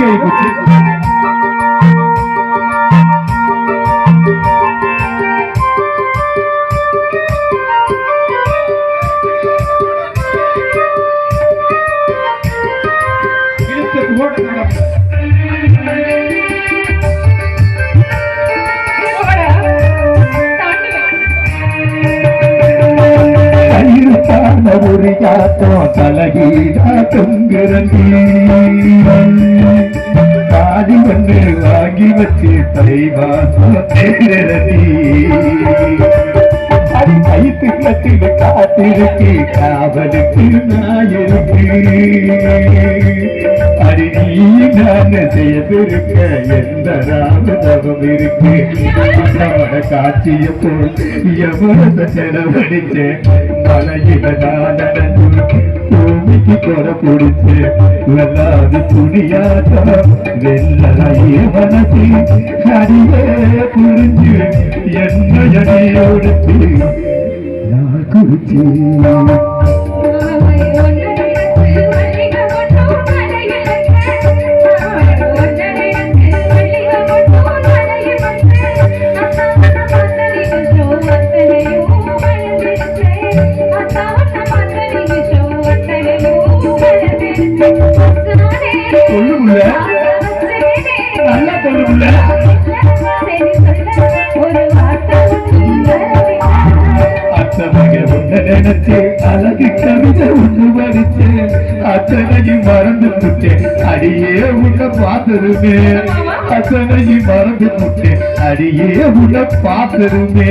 ஜாஸ்தி ஆகி போச்சு ஒரு யாத்தோ தலகீடா தொங்குறந்தி வச்சு தலைவா தேரதி அடி கைத்து கட்டில காத்திருக்கு காவலுக்கு நாயிருக்கு அடி நீ நான் செய்திருக்க எந்த ராமதவம் இருக்கு. நம்மட காட்சிய போல் எவ்வளவு செலவழிச்ச மலையில நான் நடந்து பூமிக்கு கொடை பிடிச்சு வெள்ளாது துணியாட்டம் வெள்ளையே மனசு அடியே புரிஞ்சு என்ன அடியோடுத்து நான் குறிச்சு சொல்லுமுல்ல. நல்லா சொல்லுமுல்ல. ஒரு வார்த்தை அத்தனைய நினைச்சு அழகு கவிதை ஒண்ணு வரிச்சு அத்தனையும் மறந்து புட்டேன் அடியே உன்னை பார்த்ததுமே அத்தனையும் மறந்து புட்டேன் அடியே உன்னை பார்த்ததுமே